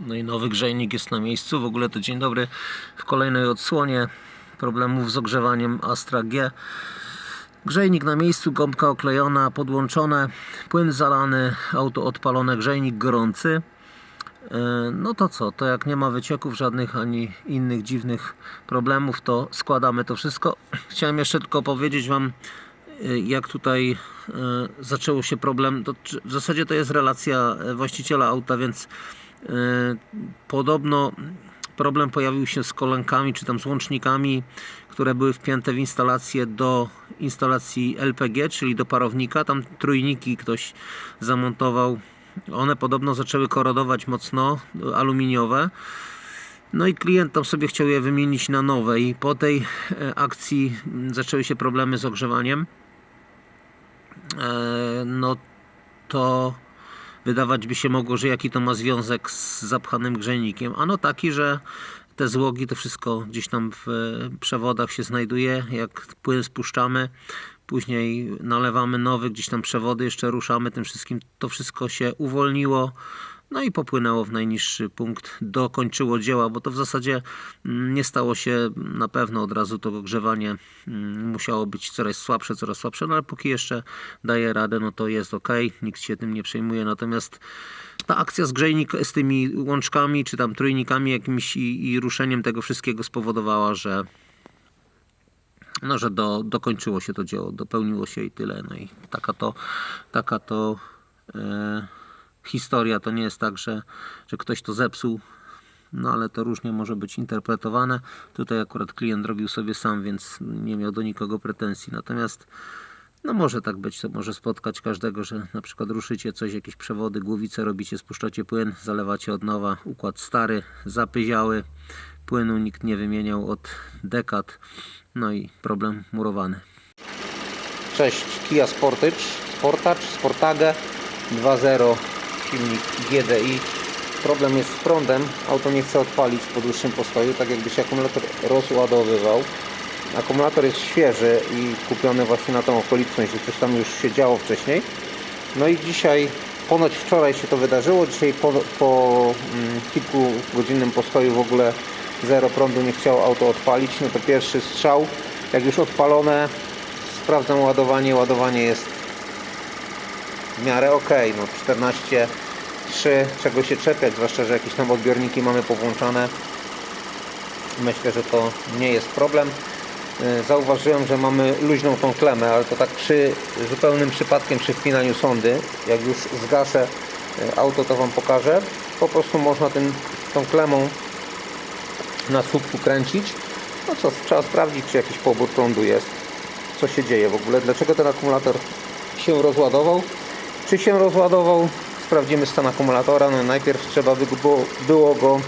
No i nowy grzejnik jest na miejscu. W ogóle to dzień dobry w kolejnej odsłonie problemów z ogrzewaniem Astra G. Grzejnik na miejscu, gąbka oklejona, podłączone, płyn zalany, auto odpalone, grzejnik gorący. E, No to co, to jak nie ma wycieków żadnych ani innych dziwnych problemów, to składamy to wszystko. Chciałem jeszcze tylko powiedzieć Wam, e, jak tutaj e, zaczęło się problem. W zasadzie to jest relacja właściciela auta, więc podobno problem pojawił się z kolankami czy tam z łącznikami, które były wpięte w instalację do instalacji LPG, czyli do parownika. Tam trójniki ktoś zamontował. One podobno zaczęły korodować mocno, aluminiowe. No i klient tam sobie chciał je wymienić na nowe i po tej e, akcji zaczęły się problemy z ogrzewaniem. E, No to wydawać by się mogło, że jaki to ma związek z zapchanym grzejnikiem. Ano taki, że te złogi to wszystko gdzieś tam w e, przewodach się znajduje. Jak płyn spuszczamy, później nalewamy nowy, gdzieś tam przewody jeszcze ruszamy tym wszystkim, to wszystko się uwolniło. No i popłynęło w najniższy punkt, dokończyło dzieła, bo to w zasadzie mm, nie stało się na pewno od razu to ogrzewanie mm, musiało być coraz słabsze, coraz słabsze, no ale póki jeszcze daje radę, no to jest ok, nikt się tym nie przejmuje. Natomiast ta akcja z grzejnik, z tymi łączkami, czy tam trójnikami jakimiś i, i ruszeniem tego wszystkiego spowodowała, że no, że do, dokończyło się to dzieło, dopełniło się i tyle. No i taka to, taka to e, historia. To nie jest tak, że, że ktoś to zepsuł, no ale to różnie może być interpretowane. Tutaj akurat klient robił sobie sam, więc nie miał do nikogo pretensji. Natomiast no może tak być, to może spotkać każdego, że na przykład ruszycie coś, jakieś przewody, głowice robicie, spuszczacie płyn, zalewacie od nowa, układ stary, zapyziały, płynu nikt nie wymieniał od dekad, no i problem murowany. Cześć, Kia Sportage, Sportage, Sportage 2.0, silnik GDI. Problem jest z prądem, auto nie chce odpalić po dłuższym postoju, tak jakby się akumulator rozładowywał. Akumulator jest świeży i kupiony właśnie na tą okoliczność, że coś tam już się działo wcześniej. No i dzisiaj, ponoć wczoraj się to wydarzyło, dzisiaj po, po mm, kilkugodzinnym postoju w ogóle zero prądu nie chciało auto odpalić. No to pierwszy strzał, jak już odpalone, sprawdzam ładowanie, ładowanie jest w miarę ok, no 14,3, czego się czepiać, zwłaszcza, że jakieś tam odbiorniki mamy powłączane. Myślę, że to nie jest problem. E, Zauważyłem, że mamy luźną tą klemę, ale to tak przy zupełnym przypadkiem przy wpinaniu sondy, jak już zgaszę e, auto, to Wam pokażę. Po prostu można tym, tą klemą na słupku kręcić. No co, trzeba sprawdzić, czy jakiś pobór prądu jest. Co się dzieje w ogóle, dlaczego ten akumulator się rozładował. Czy się rozładował? Sprawdzimy stan akumulatora. No najpierw trzeba by było, było go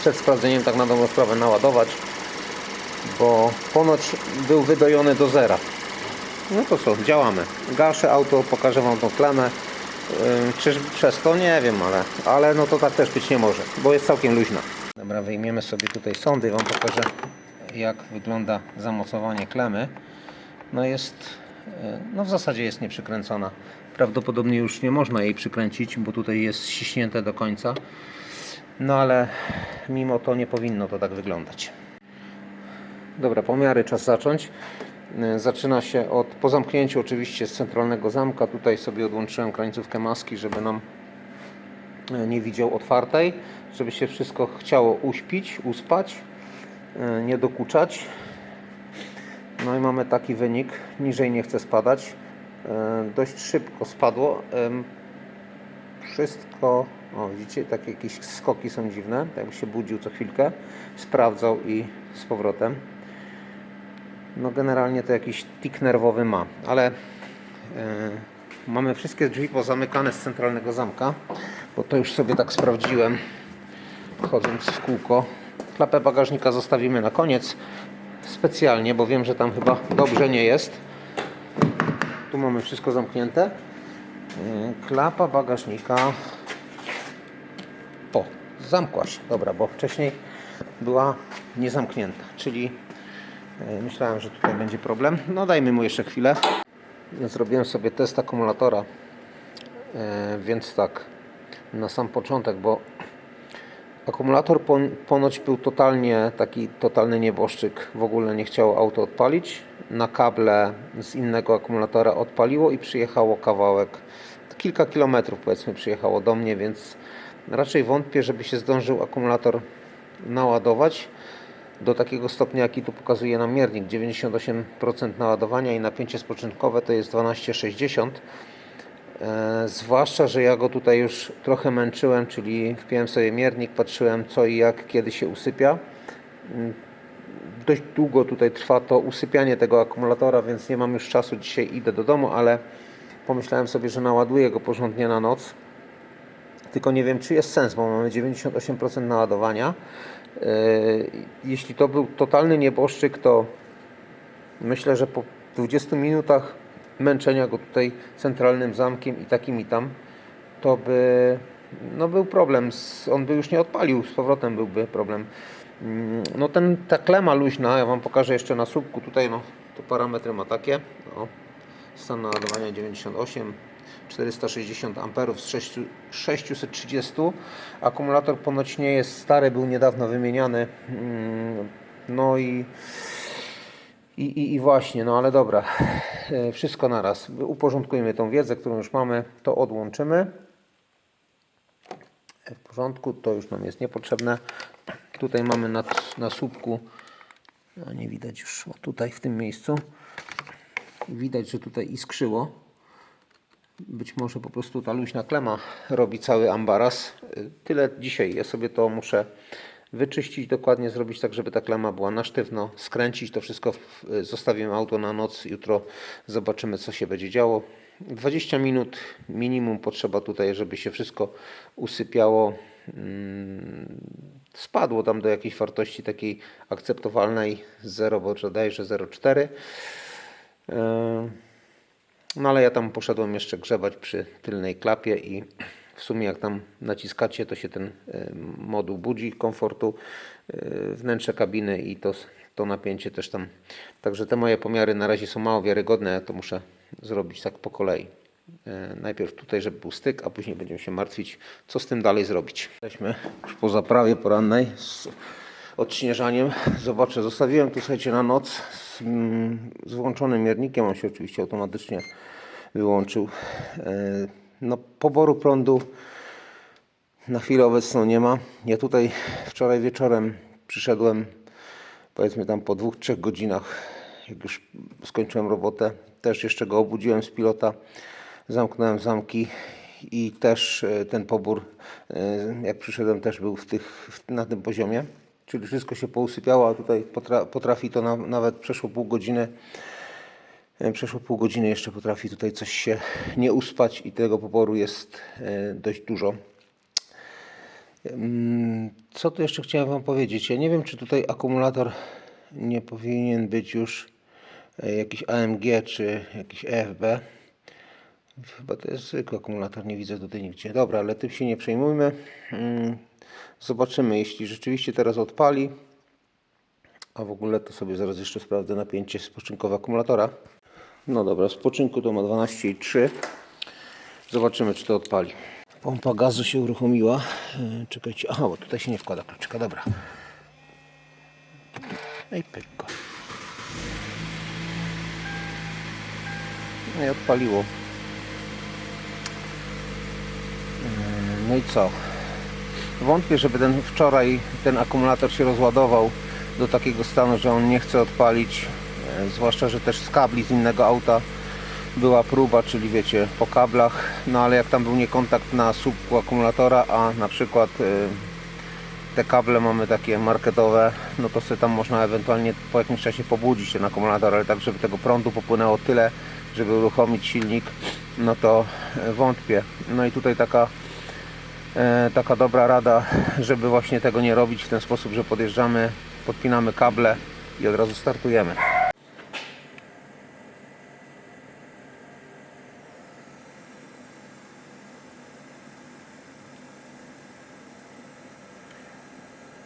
przed sprawdzeniem tak na dobrą sprawę naładować, bo ponoć był wydojony do zera. No to co, działamy. Gaszę auto, pokażę Wam tą klamę. Yy, Czyż przez to? Nie wiem, ale, ale no to tak też być nie może, bo jest całkiem luźna. Dobra, wyjmiemy sobie tutaj sondy, Wam pokażę jak wygląda zamocowanie klemy. No jest, e, no w zasadzie jest nieprzykręcona. Prawdopodobnie już nie można jej przykręcić, bo tutaj jest ściśnięte do końca. No ale mimo to nie powinno to tak wyglądać. Dobra, pomiary czas zacząć. E, Zaczyna się od, po zamknięciu oczywiście z centralnego zamka. Tutaj sobie odłączyłem krańcówkę maski, żeby nam e, nie widział otwartej, żeby się wszystko chciało uśpić, uspać, e, nie dokuczać. No i mamy taki wynik, niżej nie chce spadać. E, Dość szybko spadło. Wszystko, o widzicie, takie jakieś skoki są dziwne, tak jakby się budził co chwilkę, sprawdzał i z powrotem. No generalnie to jakiś tik nerwowy ma, ale e, mamy wszystkie drzwi pozamykane z centralnego zamka, bo to już sobie tak sprawdziłem chodząc w kółko. Klapę bagażnika zostawimy na koniec specjalnie, bo wiem, że tam chyba dobrze nie jest. Tu mamy wszystko zamknięte. Yy, Klapa bagażnika. O, zamkła się. Dobra, bo wcześniej była niezamknięta, czyli yy, myślałem, że tutaj będzie problem. No dajmy mu jeszcze chwilę. Zrobiłem sobie test akumulatora, yy, więc tak, na sam początek, bo Akumulator pon- ponoć był totalnie taki totalny nieboszczyk. W ogóle nie chciało auto odpalić. Na kable z innego akumulatora odpaliło i przyjechało kawałek, kilka kilometrów powiedzmy przyjechało do mnie, więc raczej wątpię, żeby się zdążył akumulator naładować do takiego stopnia, jaki tu pokazuje nam miernik. 98% naładowania i napięcie spoczynkowe to jest 12,60. E, zwłaszcza, że ja go tutaj już trochę męczyłem, czyli wpiąłem sobie miernik, patrzyłem co i jak, kiedy się usypia. Dość długo tutaj trwa to usypianie tego akumulatora, więc nie mam już czasu. Dzisiaj idę do domu, ale pomyślałem sobie, że naładuję go porządnie na noc. Tylko nie wiem, czy jest sens, bo mamy 98% naładowania. E, Jeśli to był totalny nieboszczyk, to Myślę, że po 20 minutach męczenia go tutaj centralnym zamkiem i takim i tam, to by no był problem. On by już nie odpalił, z powrotem byłby problem. Mm, No ten, ta klema luźna, ja Wam pokażę jeszcze na słupku, tutaj no, to parametry ma takie. O, stan naładowania 98, 460 amperów z 6, 630. Akumulator ponoć nie jest stary, był niedawno wymieniany. Mm, No i i, i, I właśnie, no ale dobra, E, wszystko naraz. Uporządkujmy tą wiedzę, którą już mamy, to odłączymy. E, W porządku, to już nam jest niepotrzebne. Tutaj mamy na, na słupku, a nie widać już, o tutaj w tym miejscu, widać, że tutaj iskrzyło. Być może po prostu ta luźna klema robi cały ambaras. Y, Tyle dzisiaj. Ja sobie to muszę wyczyścić dokładnie, zrobić tak, żeby ta klema była na sztywno, skręcić to wszystko, y, zostawimy auto na noc, jutro zobaczymy co się będzie działo. 20 minut minimum potrzeba tutaj, żeby się wszystko usypiało. Mm, Spadło tam do jakiejś wartości takiej akceptowalnej 0, bo bodajże 0,4. Yy, no ale ja tam poszedłem jeszcze grzebać przy tylnej klapie i w sumie jak tam naciskacie, to się ten e, moduł budzi komfortu, e, wnętrze kabiny i to, to napięcie też tam. Także te moje pomiary na razie są mało wiarygodne, ja to muszę zrobić tak po kolei. E, Najpierw tutaj, żeby był styk, a później będziemy się martwić, co z tym dalej zrobić. Jesteśmy już po zaprawie porannej z odśnieżaniem. Zobaczę, zostawiłem tu słuchajcie na noc z, mm, z włączonym miernikiem. On się oczywiście automatycznie wyłączył. E, No, poboru prądu na chwilę obecną nie ma. Ja tutaj wczoraj wieczorem przyszedłem, powiedzmy tam po dwóch, trzech godzinach, jak już skończyłem robotę. Też jeszcze go obudziłem z pilota, zamknąłem zamki i też e, ten pobór, e, jak przyszedłem, też był w tych, na tym poziomie. Czyli wszystko się pousypiało, a tutaj potra, potrafi to na, nawet przeszło pół godziny. E, Przeszło pół godziny, jeszcze potrafi tutaj coś się nie uspać i tego poboru jest dość dużo. Mm, Co tu jeszcze chciałem Wam powiedzieć? Ja nie wiem, czy tutaj akumulator nie powinien być już jakiś AMG czy jakiś EFB. Chyba to jest zwykły akumulator, nie widzę tutaj nigdzie. Dobra, ale tym się nie przejmujmy. Mm, Zobaczymy, jeśli rzeczywiście teraz odpali. A w ogóle to sobie zaraz jeszcze sprawdzę napięcie spoczynkowe akumulatora. No dobra, spoczynku to ma 12,3. Zobaczymy, czy to odpali. Pompa gazu się uruchomiła. E, Czekajcie, aha, bo tutaj się nie wkłada kluczyka, dobra. No i. No i odpaliło. No i co? Wątpię, żeby ten wczoraj ten akumulator się rozładował do takiego stanu, że on nie chce odpalić. E, Zwłaszcza, że też z kabli z innego auta była próba, czyli wiecie, po kablach. No ale jak tam był niekontakt na słupku akumulatora, a na przykład e, te kable mamy takie marketowe, no to sobie tam można ewentualnie po jakimś czasie pobudzić ten akumulator, ale tak, żeby tego prądu popłynęło tyle, żeby uruchomić silnik, no to e, wątpię. No i tutaj taka taka dobra rada, żeby właśnie tego nie robić w ten sposób, że podjeżdżamy, podpinamy kable i od razu startujemy.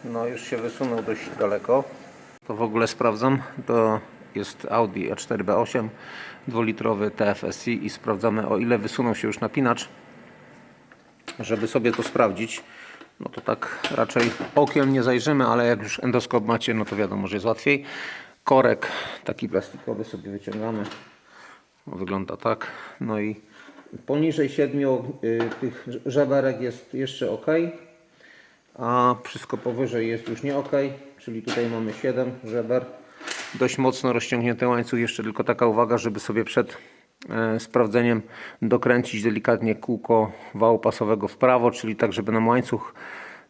No już się wysunął dość daleko. To w ogóle sprawdzam. To jest Audi A4B8 dwulitrowy TFSI i sprawdzamy o ile wysunął się już napinacz żeby sobie to sprawdzić. no to tak raczej okiem nie zajrzymy, ale jak już endoskop macie, no to wiadomo, że jest łatwiej. Korek taki plastikowy sobie wyciągamy. Wygląda tak. No i poniżej 7 y, tych żeberek jest jeszcze ok, a wszystko powyżej jest już nie ok, czyli tutaj mamy 7 żeber. Dość mocno rozciągnięty łańcuch. Jeszcze tylko taka uwaga, żeby sobie przed sprawdzeniem dokręcić delikatnie kółko wału pasowego w prawo, czyli tak, żeby nam łańcuch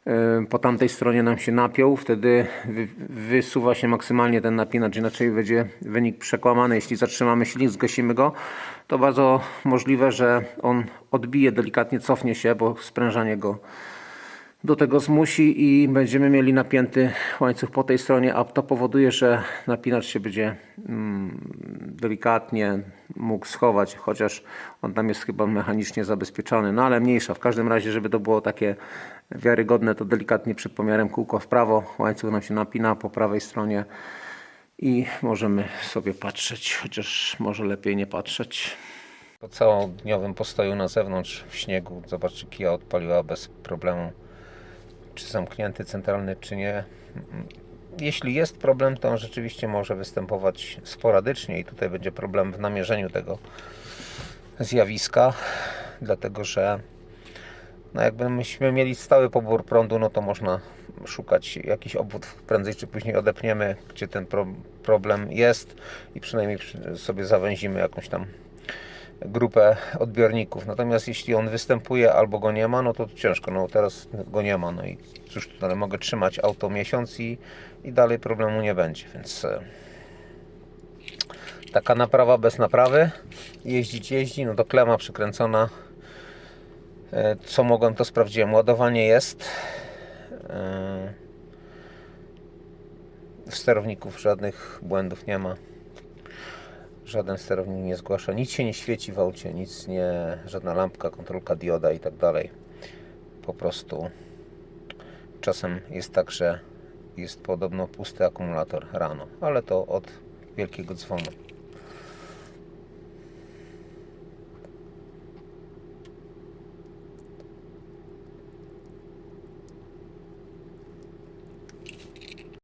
e, po tamtej stronie nam się napiął. Wtedy wy, wysuwa się maksymalnie ten napinacz, inaczej będzie wynik przekłamany. Jeśli zatrzymamy silnik, zgasimy go, to bardzo możliwe, że on odbije, delikatnie cofnie się, bo sprężanie go do tego zmusi i będziemy mieli napięty łańcuch po tej stronie, a to powoduje, że napinacz się będzie mm, delikatnie mógł schować, chociaż on tam jest chyba mechanicznie zabezpieczony, no ale mniejsza. W każdym razie, żeby to było takie wiarygodne, to delikatnie przed pomiarem kółko w prawo, łańcuch nam się napina po prawej stronie i możemy sobie patrzeć, chociaż może lepiej nie patrzeć. Po całodniowym postoju na zewnątrz w śniegu, zobaczcie, Kia odpaliła bez problemu czy zamknięty centralny, czy nie. Jeśli jest problem, to on rzeczywiście może występować sporadycznie i tutaj będzie problem w namierzeniu tego zjawiska, dlatego że no jakby myśmy mieli stały pobór prądu, no to można szukać jakiś obwód prędzej czy później odepniemy, gdzie ten pro problem jest i przynajmniej przy- sobie zawęzimy jakąś tam grupę odbiorników. Natomiast jeśli on występuje albo go nie ma, no to ciężko. No teraz go nie ma. No i cóż, ale mogę trzymać auto miesiąc i, i dalej problemu nie będzie. Więc e, taka naprawa bez naprawy. Jeździć jeździ, no to klema przykręcona. E, Co mogłem, to sprawdziłem. Ładowanie jest. E, W sterowników żadnych błędów nie ma. Żaden sterownik nie zgłasza, nic się nie świeci w aucie, nic nie, żadna lampka, kontrolka dioda i tak dalej. Po prostu czasem jest tak, że jest podobno pusty akumulator rano, ale to od wielkiego dzwonu.